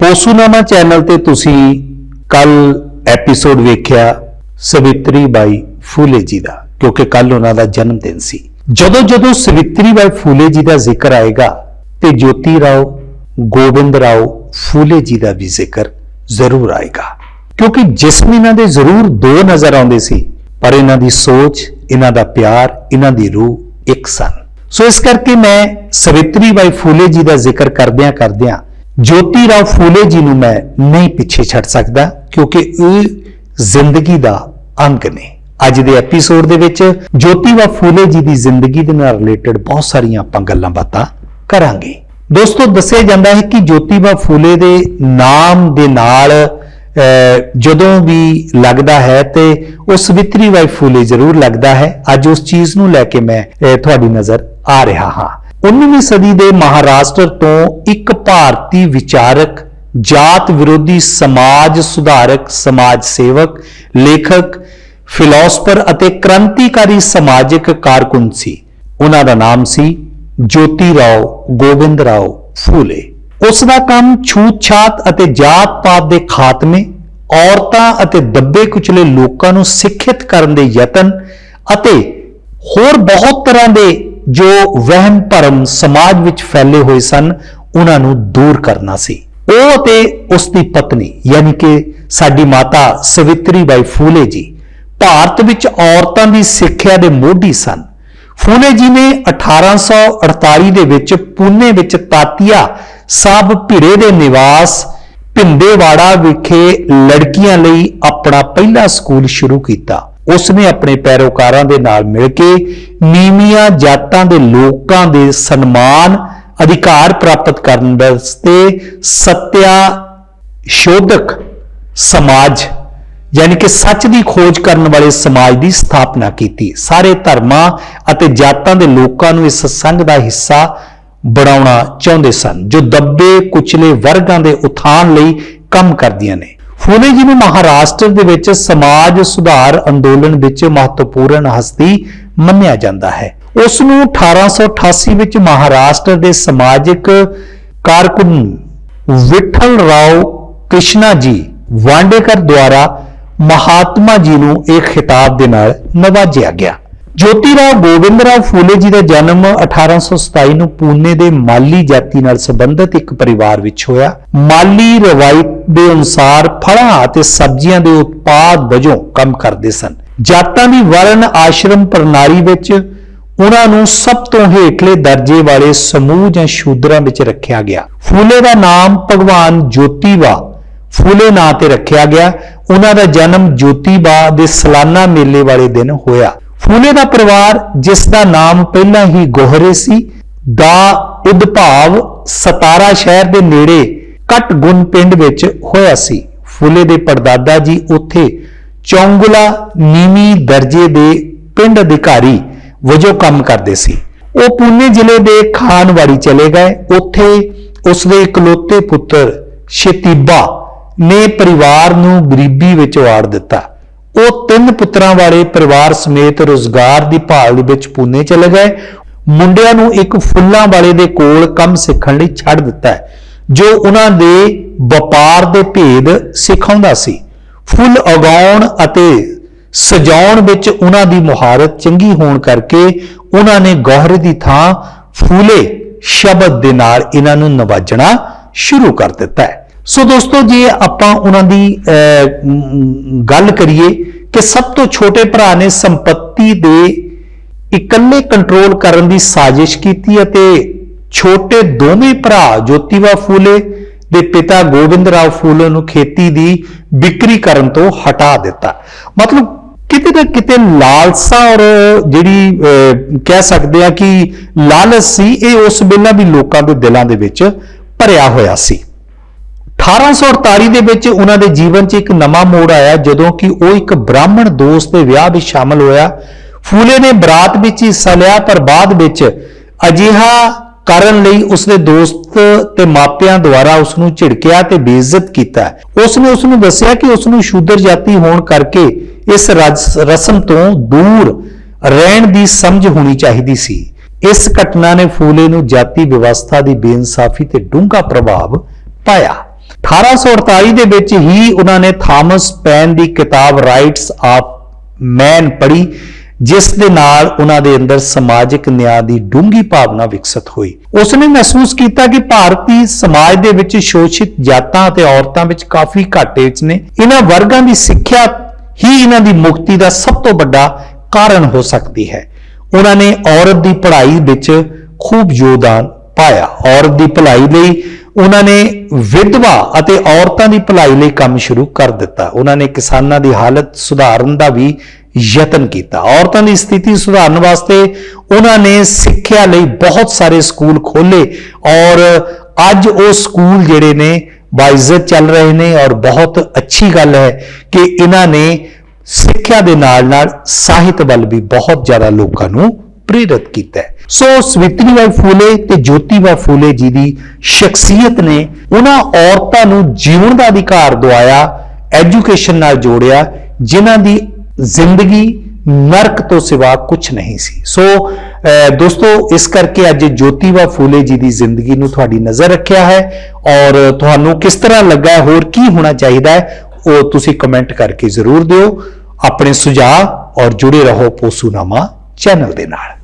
ਪੋਸੂਨਾਮਾ channel ਤੇ ਤੁਸੀਂ ਕੱਲ ਐਪੀਸੋਡ ਵੇਖਿਆ ਸਵਿਤਰੀ ਬਾਈ ਫੂਲੇ ਜੀ ਦਾ, ਕਿਉਂਕਿ ਕੱਲ ਉਹਨਾਂ ਦਾ ਜਨਮ ਦਿਨ ਸੀ। ਜਦੋਂ ਜਦੋਂ ਸਵਿਤਰੀ ਬਾਈ ਫੂਲੇ ਜੀ ਦਾ ਜ਼ਿਕਰ ਆਏਗਾ ਤੇ ਜੋਤੀ ਰਾਓ, ਗੋਬਿੰਦ ਰਾਓ ਫੂਲੇ ਜੀ ਦਾ ਵੀ ਜ਼ਿਕਰ ਜ਼ਰੂਰ ਆਏਗਾ। ਕਿਉਂਕਿ ਜਿਸਮ ਇਹਨਾਂ ਦੇ ਜ਼ਰੂਰ ਦੋ ਨਜ਼ਰ ਆਉਂਦੇ ਸੀ, ਪਰ ਇਹਨਾਂ ਦੀ ਸੋਚ, ਇਹਨਾਂ ਦਾ ਪਿਆਰ, ਇਹਨਾਂ ਦੀ ਰੂਹ ਇੱਕ ਸਨ। ਸੋ ਇਸ ਕਰਕੇ ਮੈਂ ਸਵਿਤਰੀ ਬਾਈ ਫੂਲੇ ਜੀ ਦਾ ਜ਼ਿਕਰ ਕਰਦਿਆਂ ਕਰਦਿਆਂ ਜੋਤੀ ਰਾਓ ਫੂਲੇ ਜੀ ਨੂੰ ਮੈਂ ਨਹੀਂ ਪਿੱਛੇ ਛੱਡ ਸਕਦਾ, ਕਿਉਂਕਿ ਇਹ ਜ਼ਿੰਦਗੀ ਦਾ ਅੰਗ ਨੇ। ਅੱਜ ਦੇ ਐਪੀਸੋਡ ਦੇ ਵਿੱਚ ਜੋਤੀ ਰਾਓ ਫੂਲੇ ਜੀ ਦੀ ਜ਼ਿੰਦਗੀ ਦੇ ਨਾਲ ਰਿਲੇਟਡ ਬਹੁਤ ਸਾਰੀਆਂ ਆਪਾਂ ਗੱਲਾਂ ਬਾਤਾਂ ਕਰਾਂਗੇ। ਦੋਸਤੋ, ਦੱਸਿਆ ਜਾਂਦਾ ਹੈ ਕਿ ਜੋਤੀਬਾ ਫੂਲੇ ਦੇ ਨਾਮ ਦੇ ਨਾਲ ਜਦੋਂ ਵੀ ਲੱਗਦਾ ਹੈ ਤੇ ਉਹ ਸਵਿਤਰੀ ਬਾਈ ਫੂਲੇ ਜ਼ਰੂਰ ਲੱਗਦਾ ਹੈ। ਅੱਜ ਉਸ ਚੀਜ਼ ਨੂੰ ਲੈ ਕੇ ਮੈਂ ਤੁਹਾਡੀ ਨਜ਼ਰ ਆ ਰਿਹਾ ਹਾਂ। 19ਵੀਂ ਸਦੀ ਦੇ ਮਹਾਰਾਸ਼ਟਰ ਤੋਂ ਇੱਕ ਭਾਰਤੀ ਵਿਚਾਰਕ, ਜਾਤ ਵਿਰੋਧੀ ਸਮਾਜ ਸੁਧਾਰਕ, ਸਮਾਜ ਸੇਵਕ, ਲੇਖਕ, ਫਿਲਾਸਫਰ ਅਤੇ ਕ੍ਰਾਂਤੀਕਾਰੀ ਸਮਾਜਿਕ ਕਾਰਕੁਨ ਸੀ। ਉਹਨਾਂ ਦਾ ਨਾਮ ਸੀ ਜੋਤੀ ਰਾਓ ਗੋਬਿੰਦ ਰਾਓ ਫੂਲੇ। ਉਸ ਦਾ ਕੰਮ ਛੂਤ-ਛਾਤ ਅਤੇ ਜਾਤ-ਪਾਤ ਦੇ ਖਾਤਮੇ, ਔਰਤਾਂ ਅਤੇ ਦੱਬੇ ਕੁਚਲੇ ਲੋਕਾਂ ਨੂੰ ਸਿੱਖਿਅਤ ਕਰਨ ਦੇ ਯਤਨ ਅਤੇ ਹੋਰ ਬਹੁਤ ਤਰ੍ਹਾਂ ਦੇ ਜੋ ਵਹਿਮ ਭਰਮ ਸਮਾਜ ਵਿੱਚ ਫੈਲੇ ਹੋਏ ਸਨ, ਉਹਨਾਂ ਨੂੰ ਦੂਰ ਕਰਨਾ ਸੀ। ਉਹ ਅਤੇ ਉਸ ਦੀ ਪਤਨੀ, ਯਾਨੀ ਕਿ ਸਾਡੀ ਮਾਤਾ ਸਵਿਤਰੀ ਬਾਈ ਫੂਲੇ ਜੀ, ਭਾਰਤ ਵਿੱਚ ਔਰਤਾਂ ਦੀ ਸਿੱਖਿਆ ਦੇ ਮੋਢੀ ਸਨ। ਫੂਲੇ ਜੀ ਨੇ 1848 ਦੇ ਵਿੱਚ ਪੂਨੇ ਵਿੱਚ ਤਾਤੀਆ ਸਾਹਿਬ ਭਿੜੇ ਦੇ ਨਿਵਾਸ ਭਿੰਦੇਵਾੜਾ ਵਿਖੇ ਲੜਕੀਆਂ ਲਈ ਆਪਣਾ ਪਹਿਲਾ ਸਕੂਲ ਸ਼ੁਰੂ ਕੀਤਾ। ਉਸ ਨੇ ਆਪਣੇ ਪੈਰੋਕਾਰਾਂ ਦੇ ਨਾਲ ਮਿਲ ਕੇ ਨੀਵੀਆਂ ਜਾਤਾਂ ਦੇ ਲੋਕਾਂ ਦੇ ਸਨਮਾਨ, ਅਧਿਕਾਰ ਪ੍ਰਾਪਤ ਕਰਨ ਵਾਸਤੇ ਸਤਿਆ ਸ਼ੋਧਕ ਸਮਾਜ, ਯਾਨੀ ਕਿ ਸੱਚ ਦੀ ਖੋਜ ਕਰਨ ਵਾਲੇ ਸਮਾਜ ਦੀ ਸਥਾਪਨਾ ਕੀਤੀ। ਸਾਰੇ ਧਰਮਾਂ ਅਤੇ ਜਾਤਾਂ ਦੇ ਲੋਕਾਂ ਨੂੰ ਇਸ ਸੰਘ ਦਾ ਹਿੱਸਾ ਬਣਾਉਣਾ ਚਾਹੁੰਦੇ ਸਨ, ਜੋ ਦੱਬੇ, ਕੁਚਲੇ ਵਰਗਾਂ ਦੇ ਉਥਾਨ ਲਈ ਕੰਮ ਕਰਦੀਆਂ ਨੇ। ਫੂਲੇ ਜੀ ਨੂੰ ਮਹਾਰਾਸ਼ਟਰ ਦੇ ਵਿੱਚ ਸਮਾਜ ਸੁਧਾਰ ਅੰਦੋਲਨ ਵਿੱਚ ਮਹੱਤਵਪੂਰਨ ਹਸਤੀ ਮੰਨਿਆ ਜਾਂਦਾ ਹੈ। ਉਸ ਨੂੰ 1888 ਵਿੱਚ ਮਹਾਰਾਸ਼ਟਰ ਦੇ ਸਮਾਜਿਕ ਕਾਰਕੁਨ ਵਿਠਲ ਰਾਓ ਕ੍ਰਿਸ਼ਨਾ ਜੀ ਵਾਂਡੇਕਰ ਦੁਆਰਾ ਮਹਾਤਮਾ ਜੀ ਨੂੰ ਇਹ ਖਿਤਾਬ ਦੇ ਨਾਲ ਨਵਾਜਿਆ ਗਿਆ। ਜੋਤੀ ਰਾਓ ਗੋਬਿੰਦ ਰਾਓ ਫੂਲੇ ਜੀ ਦਾ ਜਨਮ 1827 ਨੂੰ ਪੂਨੇ ਦੇ ਮਾਲੀ ਜਾਤੀ ਨਾਲ ਸੰਬੰਧਿਤ ਇੱਕ ਪਰਿਵਾਰ ਵਿੱਚ ਹੋਇਆ। ਮਾਲੀ ਰਵਾਇਤ ਦੇ ਅਨੁਸਾਰ ਫਲਾਂ ਅਤੇ ਸਬਜ਼ੀਆਂ ਦੇ ਉਤਪਾਦ ਵਜੋਂ ਕੰਮ ਕਰਦੇ ਸਨ। ਜਾਤਾਂ ਦੀ ਵਰਣ ਆਸ਼ਰਮ ਪ੍ਰਣਾਲੀ ਵਿੱਚ ਉਹਨਾਂ ਨੂੰ ਸਭ ਤੋਂ ਹੇਠਲੇ ਦਰਜੇ ਵਾਲੇ ਸਮੂਹ ਜਾਂ ਸ਼ੂਦਰਾਂ ਵਿੱਚ ਰੱਖਿਆ ਗਿਆ। ਫੂਲੇ ਦਾ ਨਾਮ ਭਗਵਾਨ ਜੋਤੀਬਾ ਫੂਲੇ ਨਾਂ ਤੇ ਰੱਖਿਆ ਗਿਆ। ਉਹਨਾਂ ਦਾ ਜਨਮ ਜੋਤੀਬਾ ਦੇ ਸਾਲਾਨਾ ਮੇਲੇ ਵਾਲੇ ਦਿਨ ਹੋਇਆ। ਫੂਲੇ ਦਾ ਪਰਿਵਾਰ ਜਿਸ ਦਾ ਨਾਮ ਪਹਿਲਾਂ ਹੀ ਗੋਹਰੇ ਸੀ, ਦਾ ਉਦਭਾਵ ਸਤਾਰਾ ਸ਼ਹਿਰ ਦੇ ਨੇੜੇ ਕਟਗੁਣ ਪਿੰਡ ਵਿੱਚ ਹੋਇਆ ਸੀ। ਫੂਲੇ ਦੇ ਪੜਦਾਦਾ ਜੀ ਉੱਥੇ ਚੌਂਗੁਲਾ ਨੀਵੀਂ ਦਰਜੇ ਦੇ ਪਿੰਡ ਅਧਿਕਾਰੀ ਵਜੋਂ ਕੰਮ ਕਰਦੇ ਸੀ। ਉਹ ਪੂਨੇ ਜ਼ਿਲ੍ਹੇ ਦੇ ਖਾਨਵਾੜੀ ਚਲੇ ਗਏ। ਉੱਥੇ ਉਸ ਦੇ ਇਕਲੌਤੇ ਪੁੱਤਰ ਸ਼ਤੀਬਾ ਨੇ ਪਰਿਵਾਰ ਨੂੰ ਗਰੀਬੀ ਵਿੱਚ ਵਾੜ ਦਿੱਤਾ। ਉਹ ਤਿੰਨ ਪੁੱਤਰਾਂ ਵਾਲੇ ਪਰਿਵਾਰ ਸਮੇਤ ਰੋਜ਼ਗਾਰ ਦੀ ਭਾਲ ਦੇ ਵਿੱਚ ਪੂਨੇ ਚਲੇ ਗਏ। ਮੁੰਡਿਆਂ ਨੂੰ ਇੱਕ ਫੁੱਲਾਂ ਵਾਲੇ ਦੇ ਕੋਲ ਕੰਮ ਸਿੱਖਣ ਲਈ ਛੱਡ ਦਿੱਤਾ ਜੋ ਉਹਨਾਂ ਦੇ ਵਪਾਰ ਦੇ ਭੇਦ ਸਿਖਾਉਂਦਾ ਸੀ। ਫੁੱਲ ਉਗਾਉਣ ਅਤੇ ਸਜਾਉਣ ਵਿੱਚ ਉਹਨਾਂ ਦੀ ਮੁਹਾਰਤ ਚੰਗੀ ਹੋਣ ਕਰਕੇ ਉਹਨਾਂ ਨੇ ਗੋਹਰੇ ਦੀ ਥਾਂ ਫੂਲੇ ਸ਼ਬਦ ਦੇ ਨਾਲ ਇਹਨਾਂ ਨੂੰ ਨਵਾਜਣਾ ਸ਼ੁਰੂ ਕਰ ਦਿੱਤਾ ਹੈ। ਸੋ ਦੋਸਤੋ, ਜੇ ਆਪਾਂ ਉਹਨਾਂ ਦੀ ਗੱਲ ਕਰੀਏ ਕਿ ਸਭ ਤੋਂ ਛੋਟੇ ਭਰਾ ਨੇ ਸੰਪਤੀ ਦੇ ਇਕੱਲੇ ਕੰਟਰੋਲ ਕਰਨ ਦੀ ਸਾਜ਼ਿਸ਼ ਕੀਤੀ ਅਤੇ ਛੋਟੇ ਦੋਵੇਂ ਭਰਾ ਜੋਤੀਬਾ ਫੂਲੇ ਦੇ ਪਿਤਾ ਗੋਬਿੰਦ ਰਾਓ ਫੂਲੇ ਨੂੰ ਖੇਤੀ ਦੀ ਵਿਕਰੀ ਕਰਨ ਤੋਂ ਹਟਾ ਦਿੱਤਾ। ਮਤਲਬ ਕਿਤੇ ਨਾ ਕਿਤੇ ਲਾਲਸਾ ਔਰ ਜਿਹੜੀ ਕਹਿ ਸਕਦੇ ਆ ਕਿ ਲਾਲਚ ਸੀ, ਇਹ ਉਸ ਵੇਲੇ ਵੀ ਲੋਕਾਂ ਦੇ ਦਿਲਾਂ ਦੇ ਵਿੱਚ ਭਰਿਆ ਹੋਇਆ ਸੀ। 1848 ਦੇ ਵਿੱਚ ਉਹਨਾਂ ਦੇ ਜੀਵਨ 'ਚ ਇੱਕ ਨਵਾਂ ਮੋੜ ਆਇਆ, ਜਦੋਂ ਕਿ ਉਹ ਇੱਕ ਬ੍ਰਾਹਮਣ ਦੋਸਤ ਦੇ ਵਿਆਹ ਵਿੱਚ ਸ਼ਾਮਲ ਹੋਇਆ। ਫੂਲੇ ਨੇ ਬਰਾਤ ਵਿੱਚ ਹਿੱਸਾ ਲਿਆ, ਪਰ ਬਾਅਦ ਵਿੱਚ ਅਜਿਹਾ ਕਰਨ ਲਈ ਉਸਦੇ ਦੋਸਤ ਤੇ ਮਾਪਿਆਂ ਦੁਆਰਾ ਉਸ ਨੂੰ ਝਿੜਕਿਆ ਤੇ ਬੇਇੱਜ਼ਤ ਕੀਤਾ। ਉਸ ਨੇ ਉਸ ਨੂੰ ਦੱਸਿਆ ਕਿ ਉਸ ਨੂੰ ਸ਼ੂਦਰ ਜਾਤੀ ਹੋਣ ਕਰਕੇ ਇਸ ਰਸ- ਰਸਮ ਤੋਂ ਦੂਰ ਰਹਿਣ ਦੀ ਸਮਝ ਹੋਣੀ ਚਾਹੀਦੀ ਸੀ। ਇਸ ਘਟਨਾ ਨੇ ਫੂਲੇ ਨੂੰ ਜਾਤੀ ਵਿਵਸਥਾ ਦੀ ਬੇਇਨਸਾਫੀ ਤੇ ਡੂੰਘਾ ਪ੍ਰਭਾਵ ਪਾਇਆ। 1848 ਦੇ ਵਿੱਚ ਹੀ ਉਹਨਾਂ ਨੇ ਥਾਮਸ ਪੈਨ ਦੀ ਕਿਤਾਬ ਰਾਈਟਸ ਆਫ ਮੈਨ ਪੜ੍ਹੀ, ਜਿਸ ਦੇ ਨਾਲ ਉਹਨਾਂ ਦੇ ਅੰਦਰ ਸਮਾਜਿਕ ਨਿਆਂ ਦੀ ਡੂੰਘੀ ਭਾਵਨਾ ਵਿਕਸਿਤ ਹੋਈ। ਉਸਨੇ ਮਹਿਸੂਸ ਕੀਤਾ ਕਿ ਭਾਰਤੀ ਸਮਾਜ ਦੇ ਵਿੱਚ ਸ਼ੋਸ਼ਿਤ ਜਾਤਾਂ ਅਤੇ ਔਰਤਾਂ ਵਿੱਚ ਕਾਫੀ ਘਾਟੇ ਵਿੱਚ ਨੇ। ਇਹਨਾਂ ਵਰਗਾਂ ਦੀ ਸਿੱਖਿਆ ਹੀ ਇਹਨਾਂ ਦੀ ਮੁਕਤੀ ਦਾ ਸਭ ਤੋਂ ਵੱਡਾ ਕਾਰਨ ਹੋ ਸਕਦੀ ਹੈ। ਉਹਨਾਂ ਨੇ ਔਰਤ ਦੀ ਪੜ੍ਹਾਈ ਵਿੱਚ ਖੂਬ ਯੋਗਦਾਨ ਪਾਇਆ। ਔਰਤ ਦੀ ਭਲਾਈ ਲਈ ਉਹਨਾਂ ਨੇ ਵਿਧਵਾ ਅਤੇ ਔਰਤਾਂ ਦੀ ਭਲਾਈ ਲਈ ਕੰਮ ਸ਼ੁਰੂ ਕਰ ਦਿੱਤਾ। ਉਹਨਾਂ ਨੇ ਕਿਸਾਨਾਂ ਦੀ ਹਾਲਤ ਸੁਧਾਰਨ ਦਾ ਵੀ ਯਤਨ ਕੀਤਾ। ਔਰਤਾਂ ਦੀ ਸਥਿਤੀ ਸੁਧਾਰਨ ਵਾਸਤੇ ਉਹਨਾਂ ਨੇ ਸਿੱਖਿਆ ਲਈ ਬਹੁਤ ਸਾਰੇ ਸਕੂਲ ਖੋਲੇ ਔਰ ਅੱਜ ਉਹ ਸਕੂਲ ਜਿਹੜੇ ਨੇ ਬਾਇਜ਼ਤ ਚੱਲ ਰਹੇ ਨੇ ਔਰ ਬਹੁਤ ਅੱਛੀ ਗੱਲ ਹੈ ਕਿ ਇਹਨਾਂ ਨੇ ਸਿੱਖਿਆ ਦੇ ਨਾਲ ਨਾਲ ਸਾਹਿਤ ਵੱਲ ਵੀ ਬਹੁਤ ਜ਼ਿਆਦਾ ਲੋਕਾਂ ਨੂੰ ਪ੍ਰੇਰਿਤ ਕੀਤਾ ਹੈ। ਸੋ ਸਵਿਤਰੀਬਾਈ ਫੂਲੇ ਤੇ ਜੋਤੀਬਾ ਫੂਲੇ ਜੀ ਦੀ ਸ਼ਖਸੀਅਤ ਨੇ ਉਹਨਾਂ ਔਰਤਾਂ ਨੂੰ ਜੀਵਨ ਦਾ ਅਧਿਕਾਰ ਦਵਾਇਆ, ਐਜੂਕੇਸ਼ਨ ਨਾਲ ਜੋੜਿਆ, ਜਿਨ੍ਹਾਂ ਦੀ ਜ਼ਿੰਦਗੀ ਨਰਕ ਤੋਂ ਸਿਵਾ ਕੁਝ ਨਹੀਂ ਸੀ। ਸੋ ਦੋਸਤੋ, ਇਸ ਕਰਕੇ ਅੱਜ ਜੋਤੀਬਾ ਫੂਲੇ ਜੀ ਦੀ ਜ਼ਿੰਦਗੀ ਨੂੰ ਤੁਹਾਡੀ ਨਜ਼ਰ ਰੱਖਿਆ ਹੈ ਔਰ ਤੁਹਾਨੂੰ ਕਿਸ ਤਰ੍ਹਾਂ ਲੱਗਾ, ਹੋਰ ਕੀ ਹੋਣਾ ਚਾਹੀਦਾ ਹੈ, ਉਹ ਤੁਸੀਂ ਕਮੈਂਟ ਕਰਕੇ ਜ਼ਰੂਰ ਦਿਓ। ਆਪਣੇ ਸੁਝਾਅ ਔਰ ਜੁੜੇ ਰਹੋ ਪੋਸੂਨਾਮਾ ਚੈਨਲ ਦੇ ਨਾਲ।